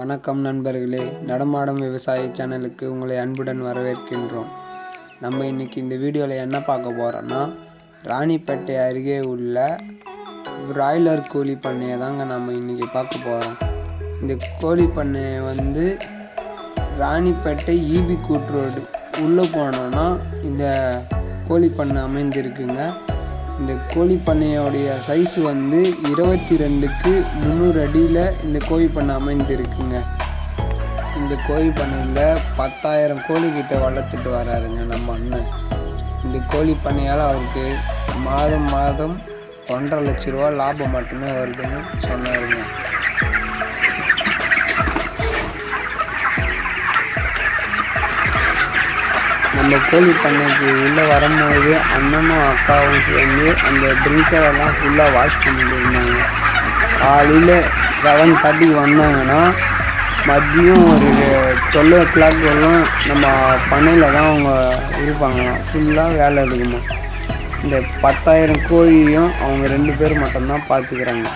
வணக்கம் நண்பர்களே. நடமாடும் விவசாய சேனலுக்கு உங்களை அன்புடன் வரவேற்கின்றோம். நம்ம இன்னைக்கு இந்த வீடியோவில் என்ன பார்க்க போகிறோன்னா ராணிப்பேட்டை அருகே உள்ள பிராய்லர் கோழி பண்ணையை தாங்க நம்ம இன்னைக்கு பார்க்க போகிறோம் இந்த கோழி பண்ணையை வந்து ராணிப்பேட்டை ஈபி கூட் ரோடு உள்ளே போனோன்னா இந்த கோழி பண்ணை அமைந்திருக்குங்க. இந்த கோழி பண்ணையோடைய சைஸ் வந்து இருபத்தி ரெண்டுக்கு முந்நூறு அடியில் இந்த கோழி பண்ணை அமைந்திருக்குங்க. இந்த கோழி பண்ணையில் பத்தாயிரம் கோழிக்கிட்ட வளர்த்துட்டு வராருங்க நம்ம அண்ணன். இந்த கோழி பண்ணையால் அவருக்கு மாதம் மாதம் ஒன்றரை லட்ச ரூபா லாபம் மட்டுமே வருதுன்னு சொன்னாருங்க. அந்த கோழி பண்ணைக்கு உள்ளே வரும்போது அண்ணனும் அக்காவும் சேர்ந்து அந்த ட்ரிங்கரெல்லாம் ஃபுல்லாக வாஷ் பண்ணிட்டு இருந்தாங்க. காலையில் செவன் தேர்ட்டிக்கு வந்தாங்கன்னா மதியம் ஒரு டுவெல் ஓ கிளாக் வரலாம் நம்ம பண்ணையில் தான் அவங்க இருப்பாங்க. ஃபுல்லாக வேலை இருக்குமா இந்த பத்தாயிரம் கோழியும் அவங்க ரெண்டு பேர் மட்டும்தான் பார்த்துக்கிறாங்க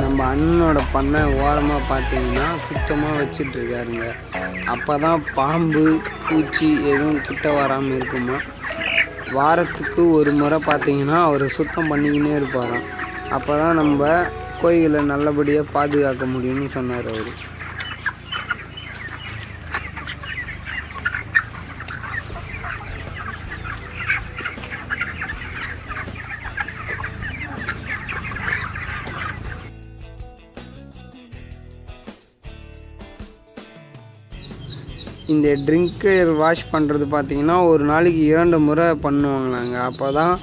நம்ம அண்ணனோட பண்ணை ஓரமாக பார்த்தீங்கன்னா சுத்தமாக வச்சிட்டு இருக்காருங்க அப்போ தான் பாம்பு பூச்சி எதுவும் கிட்ட வராமல் இருக்குமா? வாரத்துக்கு ஒரு முறை பார்த்தீங்கன்னா அவர் சுத்தம் பண்ணிக்கினே இருப்பாராம். அப்போ தான் நம்ம கோயிலை நல்லபடியாக பாதுகாக்க முடியும்னு சொன்னார் அவர். இந்த ட்ரிங்கர் வாஷ் பண்ணுறது பார்த்திங்கன்னா ஒரு நாளைக்கு இரண்டு முறை பண்ணுவாங்களாங்க அப்போ தான்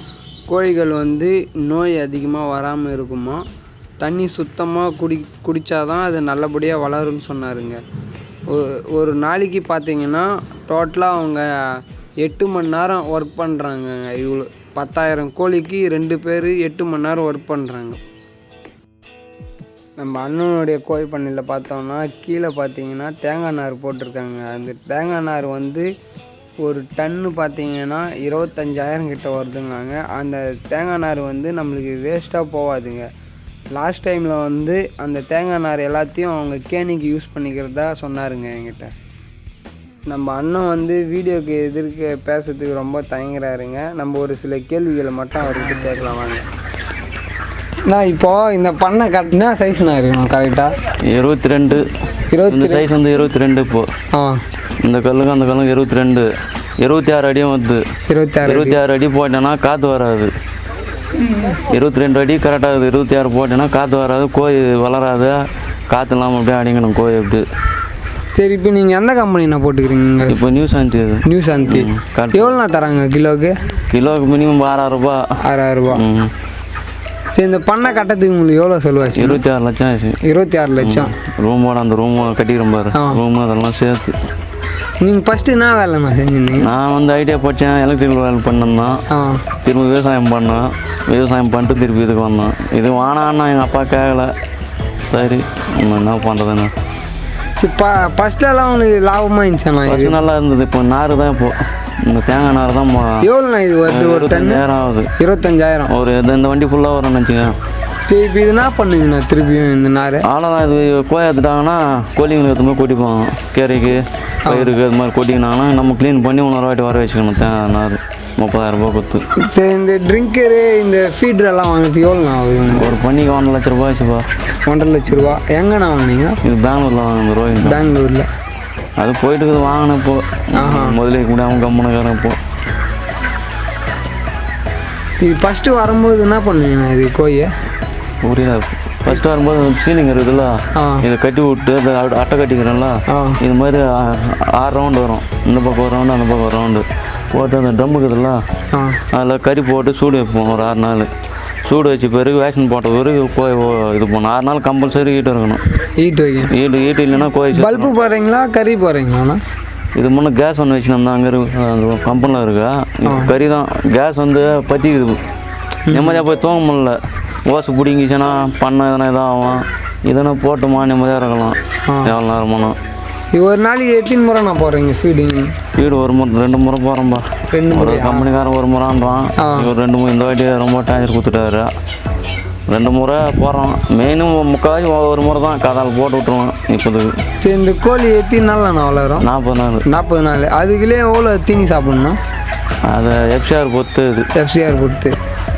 கோழிகள் வந்து நோய் அதிகமாக வராமல் இருக்குமா? தண்ணி சுத்தமாக குடி குடித்தாதான் அது நல்லபடியாக வளரும்னு சொன்னாருங்க. ஒ- ஒரு நாளைக்கு பார்த்தீங்கன்னா டோட்டலாக அவங்க எட்டு மணி நேரம் ஒர்க் பண்ணுறாங்க இவ்வளோ பத்தாயிரம் கோழிக்கு ரெண்டு பேர் எட்டு மணி நேரம் ஒர்க் பண்ணுறாங்க நம்ம அண்ணனுடைய கோழி பண்ணையில் பார்த்தோம்னா கீழே பார்த்தீங்கன்னா தேங்காய் நார் போட்டிருக்காங்க. அந்த தேங்காய் நார் வந்து ஒரு டன்னு பார்த்தீங்கன்னா இருபத்தஞ்சாயிரம் கிட்ட வருதுங்காங்க. அந்த தேங்காய் நார் வந்து நம்மளுக்கு வேஸ்ட்டாக போகாதுங்க. லாஸ்ட் டைமில் வந்து அந்த தேங்காய் நார் எல்லாத்தையும் அவங்க கேணிக்கு யூஸ் பண்ணிக்கிறதா சொன்னாருங்க என்கிட்ட. நம்ம அண்ணன் வந்து வீடியோக்கு எதிர்க்க பேசுறதுக்கு ரொம்ப தயங்குறாருங்க. நம்ம ஒரு சில கேள்விகளை மட்டும் அவர்கிட்ட கேட்கலாம் வாங்க. நான் இப்போ இந்த பண்ணை கட்டினா சைஸ்ண்ணா இருக்கணும் கரெக்டாக இருபத்தி ரெண்டு இருபத்தி சைஸ் வந்து இருபத்தி ரெண்டு இப்போ. ஆ. இந்த கல்லுக்கு அந்த கல்லுக்கு இருபத்தி ரெண்டு இருபத்தி ஆறு அடியும் வருது. இருபத்தி ஆறு இருபத்தி ஆறு அடி போட்டேன்னா காற்று வராது. இருபத்தி ரெண்டு அடி கரெக்டாகுது இருபத்தி ஆறு போட்டேன்னா காற்று வராது. கோழி வளராது. காற்று இல்லாமல் அப்படியே அடிக்கணும் கோழி அப்படி. சரி இப்போ நீங்கள் எந்த கம்பெனிண்ணா போட்டுக்கிறீங்க இப்போ நியூஸ் ஆண்டி இது நியூ சாந்தி. எவ்வளோண்ணா தராங்க கிலோவுக்கு? கிலோவுக்கு மினிமம் ஆறாயிரம் ரூபாய். ஆறாயிரம் ரூபா ம். சரி இந்த பண்ணை கட்டத்துக்கு உங்களுக்கு எவ்வளோ செலவாச்சு? இருபத்தி ஆறு லட்சம் ஆச்சு. இருபத்தி ஆறு லட்சம். ரூமோட அந்த ரூம் கட்டிக்கிறோம் பாரு. ரூம் அதெல்லாம் சேர்த்து. நீங்கள் ஃபஸ்ட்டு என்ன வேலைண்ணா செஞ்சுருந்தீங்க நான் வந்து ஐடியா படித்தேன் எலக்ட்ரிக்கல் வேலை பண்ணிருந்தேன் திரும்ப விவசாயம் பண்ணேன். விவசாயம் பண்ணிட்டு திருப்பி இதுக்கு வந்தேன். இது வேணான்னா எங்கள் அப்பா கேட்கல சரி நம்ம என்ன பண்ணுறதுன்னு ப ஃபஸ்ட்லலாம் உங்களுக்கு லாபமாக ஃபஸ்ட்டு நல்லா இருந்தது இப்போ நார் தான் இப்போ. இந்த தேங்காய் நார் தான் எவ்வளோண்ணா இது? வருது ஒரு டன் ஆகுது. இருபத்தஞ்சாயிரம். ஒரு இது இந்த வண்டி ஃபுல்லாக வரும்னு வச்சுக்கோங்க. சரி இப்போ இது என்ன பண்ணுவீங்கண்ணா திருப்பியும் இந்த நார் அவ்வளோதான் இது கோழி எடுத்துட்டாங்கன்னா கோழிங்களுக்கு எடுத்து போய் கொட்டிப்பாங்க கீரைக்கு பயிருக்கு அது மாதிரி கொட்டிக்கினாங்கன்னா நம்ம க்ளீன் பண்ணி இன்னொரு வாட்டி வர வச்சுக்கணும் தேங்காய் நார் முப்பதாயிரம் ரூபாய் கொடுத்து. சரி இந்த ட்ரிங்கரு இந்த ஃபீட்ரு எல்லாம் வாங்குறதுக்கு எவ்வளோண்ணா ஆகுது? ஒரு பண்ணிக்கு ஒன்றரை லட்ச ரூபாய் ஆச்சுப்பா ஒன்றரை லட்ச ரூபா. எங்கண்ணா வாங்குனீங்க? இது பெங்களூரில் வாங்கினது ரோஹின் பெங்களூரில். அது போயிட்டு இருக்குது வாங்கினேன் இப்போ. முதலே கூட அவன் கம்முனுக்காரன் இப்போ. இது ஃபஸ்ட்டு வரும்போது என்ன பண்ணுவீங்கண்ணா இது கோயை புரியல. ஃபர்ஸ்ட் வரும்போது சீலிங் இருக்குதுல்ல இதை கட்டி விட்டு அதை அட்ட- ஆ. இது மாதிரி ஆறு ரவுண்டு வரும். இந்த பக்கம் ஒரு ரவுண்டு அந்த பக்கம் ஒரு ரவுண்டு போட்டு அந்த ட்ரம் இருக்குதுல்ல அதில் கறி போட்டு சூடு வைப்போம் ஒரு ஆறு நாள். சூடு வச்ச பிறகு வேக்சின் போட்ட பிறகு ஓ- இது பண்ணணும் ஆறு நாள் கம்பல்சரி ஹீட் இருக்கணும். ஈட்டு வைக்கணும். ஹீட்டு ஹீட் இல்லைன்னா செத்து பல்பு போடுறீங்களா கறி போடுறீங்களாண்ணா இது முன்னே கேஸ் ஒன்று வச்சுருந்தா அங்கே இருக்கு அந்த கம்பெனியில் இருக்கா. கறி தான். கேஸ் வந்து பற்றிக்குது. நிம்மதியாக போய் தூங்க முடியல. ஓசை பிடிங்கிச்சுன்னா பண்ண எதனா இதாகும். இதனா போட்டுமா நிம்மதியாக இருக்கலாம். எவ்வளோ நேரமானா ஒரு நாளைக்கு எத்தனை முறை நான் போடுறீங்க ஃபீடிங் வீடு ஒரு முறை ரெண்டு முறை போகிறோம்பா ரெண்டு ஒரு முறை கம்பெனிக்காரன் ஒரு முறைன்றான். இவர் ரெண்டு முறை இந்த வாட்டி ரொம்ப டேஞ்சர் கொடுத்துட்டாரு. ரெண்டு முறை போடுறோம் மெயினும் முக்கால்வாசி ஒரு முறை தான் காதால் போட்டு விட்ருவோம் இப்போதுக்கு சரி இந்த கோழி எத்தனை நாள் நான் வளரும்? நாற்பது நாள். நாற்பது நாள். அதுக்குள்ளே எவ்வளோ தீனி சாப்பிட்ணும்? அதை எஃப்சிஆர் பொறுத்து இது. எஃப்சிஆர் கொடுத்து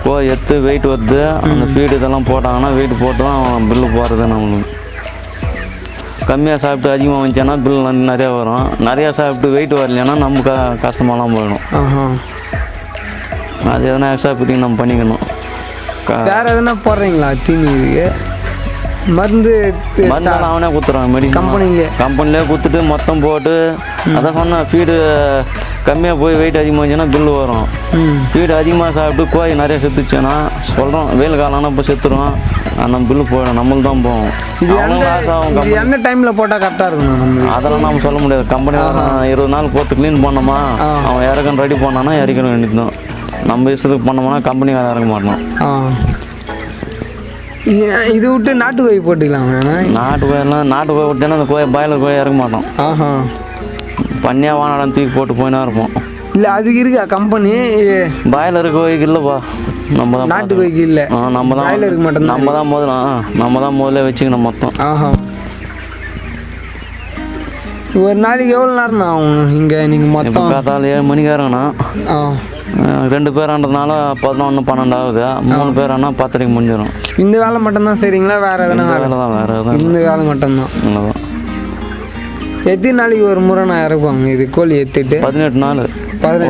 கோ எத்து வெயிட் வருது. அந்த ஃபீடு இதெல்லாம் போட்டாங்கன்னா வெயிட் போட்டு தான் பில்லு போடுறது நம்மளுக்கு. கம்மியாக சாப்பிட்டு அதிகமாக வந்துச்சுன்னா பில் நிறையா வரும். நிறையா சாப்பிட்டு வெயிட் வரலைன்னா நம்ம க கஷ்டமாலாம் போயிடும். அது எதனா எக்ஸ்ட்ரா ஃபிட்டிங் நம்ம பண்ணிக்கணும். வேற எதனா போடுறீங்களா தீனி மருந்து தி- மருந்தெல்லாம் அவனே கொடுத்துருவான் மெடிசன் கம்பெனிலே கம்பெனிலே கொடுத்துட்டு மொத்தம் போட்டு அதான் சொன்னேன் ஃபீடு கம்மியாக போய் வெயிட் அதிகமாக இருந்துச்சுன்னா பில்லு வரும். ஃபீடு அதிகமாக சாப்பிட்டு கோழி நிறைய செத்துச்சுன்னா சொல்கிறோம் வெயில் காலம்னா இப்போ செத்துரும் நம்ம பில்லு போயிடும் நம்மளுக்கு தான் போகும். இது எந்த டைமில் போட்டால் கரெக்டாக நம்மளுக்கு? அதெல்லாம் நம்ம சொல்ல முடியாது. கம்பெனி இருபது நாள் போட்டு க்ளீன் பண்ணோமா அவன் இறக்கணும் ரெடி பண்ணானா இறக்கணும் வேண்டியது தான் நம்ம இஷ்டத்துக்கு பண்ணோம்னா கம்பெனி இறக்க மாட்டோம் ஆ. இது- விட்டு நாட்டு கோழி போட்டுக்கலாம் நாட்டு கோயெல்லாம் நாட்டு கோய் விட்டேன்னா அந்த கோயை பாயிலர் கோயை இறக்க மாட்டோம். ஆஹா. பண்ணியாக வானாடம் தூக்கி போட்டு போயினா இருப்போம். இல்லை அதுக்கு இருக்கா கம்பெனி பாய்லர் கோழிக்கு இல்லைப்பா நம்ம தான் நாட்டு கோழிக்கு இல்லை. நம்ம தான் பிராய்லருக்கு மட்டும்தான் நம்ம தான் முதல்ல நம்ம தான் முதல்ல வச்சுக்கணும் மொத்தம். ஆஹா. ஒரு நாளைக்கு எவ்வளோ நேரம் ஆகும் இங்கே? நீங்கள் மொத்தம்? காத்தால ஏழு மணிக்கு இறங்கணும் ஆ. ஆ, ரெண்டு பேரான்றதுனால பதினொன்று பன்னெண்டு ஆகுது. மூணு பேரானா பத்தரைக்கு முடிஞ்சிடும் இந்த வேலை மட்டும்தான் சரிங்களா வேறு எதனா வேலை தான் வேறு இந்த வேலை மட்டும்தான். இல்லைதான் எத்தனை நாளைக்கு ஒரு முறை நான் இறக்குவாங்க இது கோழி எடுத்துட்டு பதினெட்டு நாள்.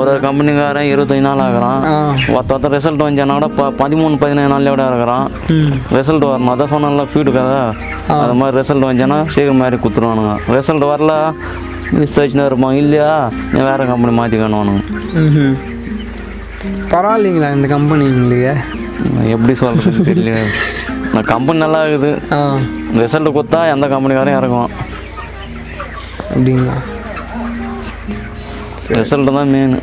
ஒரு கம்பெனிக்காரன் இருபத்தஞ்சு நாள் ஆகிறான். ஒருத்த ஒருத்த ரிசல்ட் வந்துச்சானா கூட பதிமூணு பதினேழு நாள்ல விட இருக்கிறான் ம். ரிசல்ட் வரணும். அதான் சொன்னல ஃபீடு கதை. அது மாதிரி ரிசல்ட் வந்துச்சுன்னா சீக்கிரம் மாதிரி கொடுத்துருவானுங்க ரிசல்ட் வரல மிஸ் வச்சுனா இருப்பான். இல்லையா? நீ வேறு கம்பெனி மாற்றிக்கணுவானுங்க ம் பரவாயில்லைங்களா இந்த கம்பெனி உங்களுக்கு எப்படி சொல்கிறதுன்னு தெரியல. கம்பெனி நல்லா இருக்குது. ரிசல்ட் கொடுத்தா எந்த கம்பெனிக்காரையும் இறக்குவான். அப்படிங்களா? ரிசல்ட் தான் மெயின்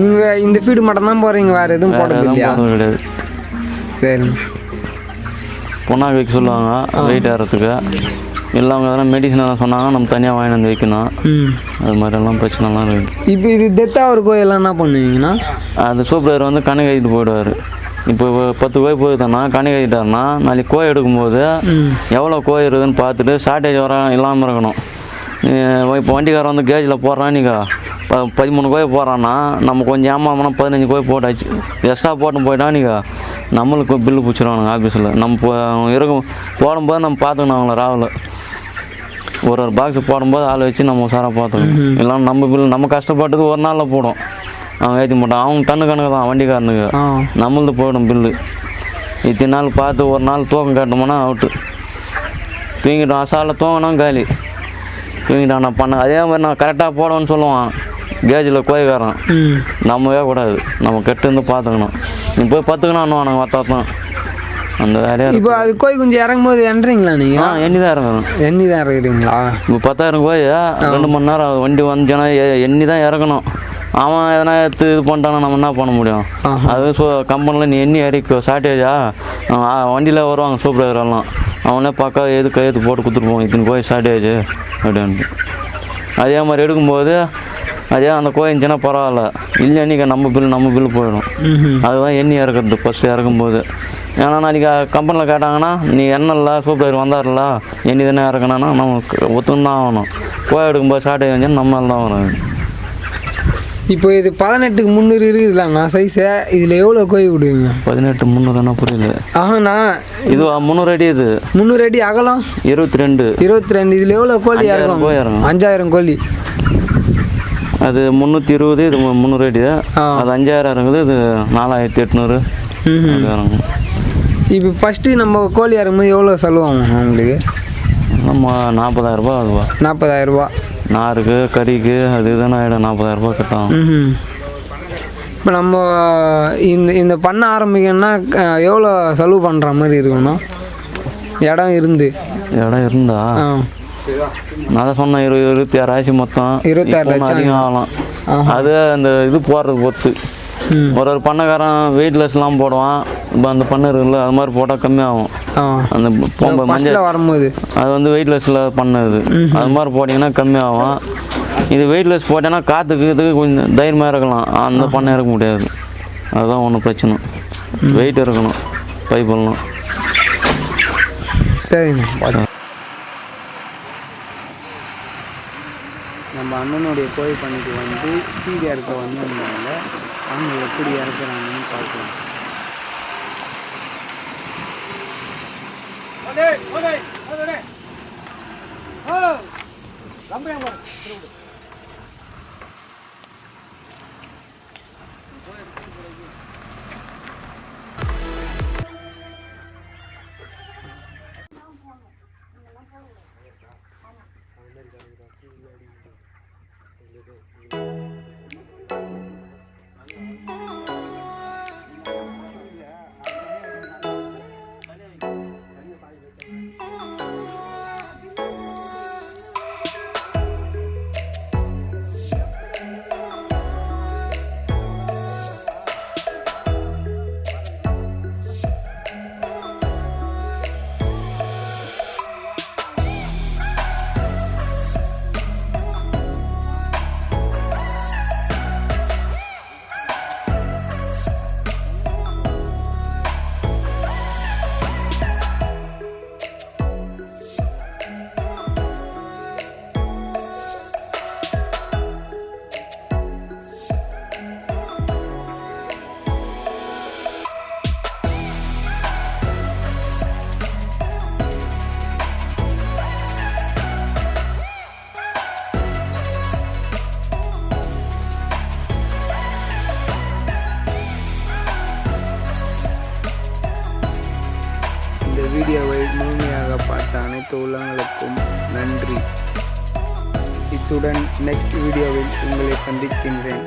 நீங்கள் இந்த ஃபீடு மட்டும் தான் போகிறீங்க வேறு எதுவும் போடுறது இல்லையா கிடையாது. சரி. புண்ணாக்கு வைக்க சொல்லுவாங்க வெயிட் ஏறத்துக்கு இல்லை அவங்க எதனா மெடிசன் எதனா சொன்னாங்க நம்ம தனியாக வாங்கி வந்து வைக்கணும். அது மாதிரிலாம் பிரச்சனைலாம் இருக்குது இப்போ இது டெத்தாக ஒரு கோயிலாம் என்ன பண்ணுவீங்கன்னா? அது சூப்பர் வந்து கணக்கு எழுதிட்டு போயிடுவார். இப்போ பத்து கோய் போயிருந்தோன்னா கணக்கு எழுதிட்டாருன்னா நாளைக்கு கோய் எடுக்கும்போது எவ்வளோ கோய் இருக்குதுன்னு பார்த்துட்டு ஷார்ட்டேஜ் வர இல்லாமல் இருக்கணும். இப்போ வண்டிக்காரன் வந்து கேஜில் போடுறான் நீங்கள் ப பதிமூணு கோய் போடுறான்னா நம்ம கொஞ்சம் ஏமாமனா பதினஞ்சு கோய் போட்டாச்சு. எக்ஸ்ட்ரா போட்டு போயிட்டா நீங்கள் நம்மளுக்கு பில்லு பிடிச்சிருவானுங்க ஆஃபீஸில் நம்ம இருக்கும் போடும்போது நம்ம பார்த்துக்கணும் அவங்கள ராவில் ஒரு ஒரு பாக்ஸ் போடும்போது ஆள் வச்சு நம்ம உசாராக பார்த்துக்கணும். இல்லைன்னா நம்ம பில்லு நம்ம கஷ்டப்பட்டது ஒரு நாளில் போடும். அவன் ஏற்றி மாட்டான் அவங்க டன்னு கணக்கு தான் வண்டிக்காரனுக்கு ஆ. நம்மளது போயிடும் பில்லு. இத்தனை நாள் பார்த்து ஒரு நாள் தூக்கம் காட்டோம்னா அவுட்டு தூங்கிட்டோம். அசாலில் தூங்கினோம் காலி. தூங்கிட்டான் நான் பண்ண அதே மாதிரி நான் கரெக்டாக போடுவேன்னு சொல்லுவான். கேஜில் கோயக்காரன். நம்மவே கூடாது நம்ம கெட்டு இருந்து பார்த்துக்கணும். நீ போய் பார்த்துக்கணும் நாங்கள் வத்தாத்தான் அந்த வேலையாக இப்போ அது கோழி குஞ்சு இறங்கும்போது எண்றீங்களா ஆ நீங்கள் எண்ணி தான் இறங்கணும் எண்ணி தான் இறக்குறீங்களா இப்போ பத்தாயிரம் கோய் ரெண்டு மணி நேரம். வண்டி வந்துச்சுன்னா எண்ணி தான் இறக்கணும் அவன் எதனா எடுத்து இது பண்ணிட்டானா நம்ம என்ன பண்ண முடியும். அது ஸோ கம்பெனியில் நீ எண்ணி இறக்கோ ஷார்ட்டேஜா வண்டியில் வருவாங்க சூப்பர் எல்லாம். அவனே பக்கா எது கையெழுத்து போட்டு கொடுத்துருப்போம் இத்தனை கோய் ஷார்ட்டேஜ் அப்படின்ட்டு. அதே மாதிரி எடுக்கும்போது அதே அந்த கோய் இருந்துச்சுன்னா பரவாயில்ல. இல்லை அன்றைக்கி நம்ம பில் நம்ம பில் போயிடும். அதுதான் எண்ணி இறக்குறது ஃபஸ்ட்டு இறக்கும்போது. ஏன்னா நாளைக்கு கம்பெனியில் கேட்டாங்கன்னா நீ எண்ணெயில் சூப்பர் வந்தார்ல எண்ணி தானே இறக்கணும்னா நம்ம ஒத்துன்னு தான் ஆகணும். கோய் எடுக்கும்போது ஷார்ட்டேஜ் வந்துச்சுன்னா நம்மளால தான் வரும். இப்போ இது பதினெட்டுக்கு முந்நூறு இருக்குதுலாண்ணா சைஸு இதில் எவ்வளோ கோழி விடுவீங்க பதினெட்டு முந்நூறுனா புரியல. ஆஹண்ணா இது முந்நூறு அடி இது? முந்நூறு அடி அகலம்? இருபத்தி ரெண்டு இருபத்தி ரெண்டு இதில் எவ்வளோ கோழி இறக்கும். அஞ்சாயிரம் கோழி. அது முந்நூற்றி இருபது இது முந்நூறு அடி ஆ. அது அஞ்சாயிரம் இருக்குது இது நாலாயிரத்தி எட்நூறு. இப்போ ஃபஸ்ட்டு நம்ம கோழி இறங்கும்போது எவ்வளோ செலவாகும் உங்களுக்கு? நம்ம நாற்பதாயிரம் ரூபாய் ஆகுதுவா நாற்பதாயிரம் ரூபா நாருக்கு கறிக்கு அது இதுன்னு ஆகிடும் நாற்பதாயிரம் ரூபாய் கட்டும். இப்போ நம்ம இந்த இந்த பண்ண ஆரம்பிக்கணும்னா எவ்வளோ செலவு பண்ணுற மாதிரி இருக்கணும்? இடம் இருந்து. இடம் இருந்தா? நான் தான் சொன்னேன் இருபது இருபத்தி ஆறு ஆயிடுச்சு மொத்தம். இருபத்தாறு லட்சம். அதிகம் ஆகலாம். அது அந்த இது போடுறது பொறுத்து ம். ஒரு ஒரு பண்ணக்காரன் வெயிட்லெஸ்லாம் போடுவான். இப்போ அந்த பண்ணை இருக்குல்ல அது மாதிரி போட்டால் கம்மியாகும். அந்த பொம்பை மஞ்சள் வரும்போது. அது வந்து வெயிட்லெஸ்ஸில் பண்ணது. அது மாதிரி போட்டிங்கன்னா கம்மியாகும். இது வெயிட்லெஸ் போட்டேன்னா காற்றுக்கு கொஞ்சம் தைரியமாக இருக்கலாம். அந்த பண்ணை இருக்க முடியாது. அதுதான் ஒன்றும் பிரச்சனை. வெயிட் இருக்கணும். பைப்பெல்லாம் சரிண்ணா. நம்ம அண்ணனுடைய கோழி பண்ணைக்கு வந்து ஃபீட் இறக்க வந்திருந்தாங்க. அவங்க எப்படி இறக்குறாங்கன்னு பார்க்கலாம். இந்த உடன் நெக்ஸ்ட் வீடியோவில் உங்களை சந்திக்கின்றேன்.